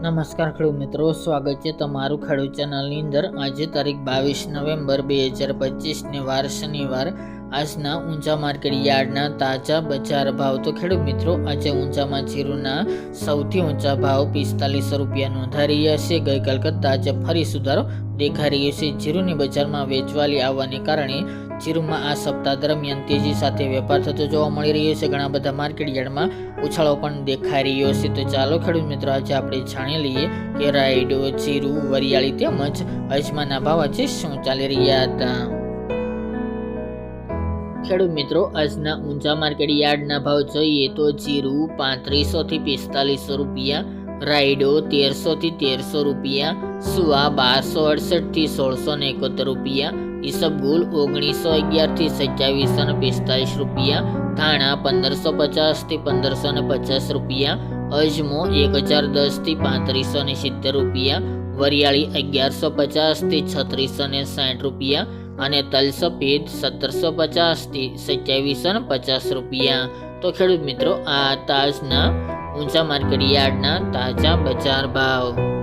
નમસ્કાર ખેડૂત મિત્રો, સ્વાગત છે તમારું ખેડૂત ચેનલની અંદર. આજે તારીખ બાવીસ નવેમ્બર બે હજાર પચીસને વાર શનિવાર આજના ઊંચા માર્કેટ યાર્ડના તાજા બજાર ભાવ તો ખેડૂત મિત્રો, આજે ઊંચામાં જીરુના સૌથી ઊંચા ભાવ પિસ્તાલીસો રૂપિયા નોંધાઈ રહ્યા છે. ગઈકાલ કરતાં આજે ફરી સુધારો દેખાઈ રહ્યો છે. જીરુની બજારમાં વેચવાલી આવવાને કારણે જીરુમાં આ સપ્તાહ દરમિયાન તેજી સાથે વેપાર થતો જોવા મળી રહ્યો છે. ઘણા બધા માર્કેટ યાર્ડમાં ઉછાળો પણ દેખાઈ રહ્યો છે. તો ચાલો ખેડૂત મિત્રો, આજે આપણે જાણી લઈએ કે રાયડો, જીરું, વરિયાળી તેમજ અજમાના ભાવ આજે શું ચાલી રહ્યા હતા. ખેડૂત મિત્રો, આજના ઊંચા માર્કેટ યાર્ડના ભાવ જોઈએ તો જીરું પાંત્રીસો થી પિસ્તાલીસો રૂપિયા, રાયડો તેરસો થી તેરસો રૂપિયા સુવા બારસો અડસઠથી સોળસો ને એકોતેર રૂપિયા ઈસબગુલ ઓગણીસો અગિયારથી સત્યાવીસો ને પિસ્તાલીસ રૂપિયા, ધાણા પંદરસો પચાસથી પંદરસો ને પચાસ રૂપિયા, અજમો એક હજાર દસથી પાંત્રીસો ને સિત્તેર રૂપિયા, વરિયાળી અગિયારસો પચાસથી છત્રીસો ને સાઠ રૂપિયા અને તલ સફેદ સત્તરસો પચાસથી સત્યાવીસો ને પચાસ રૂપિયા. તો ખેડૂત મિત્રો, આ તાજના ઊંચા માર્કેટ યાર્ડના તાજા બજાર ભાવ.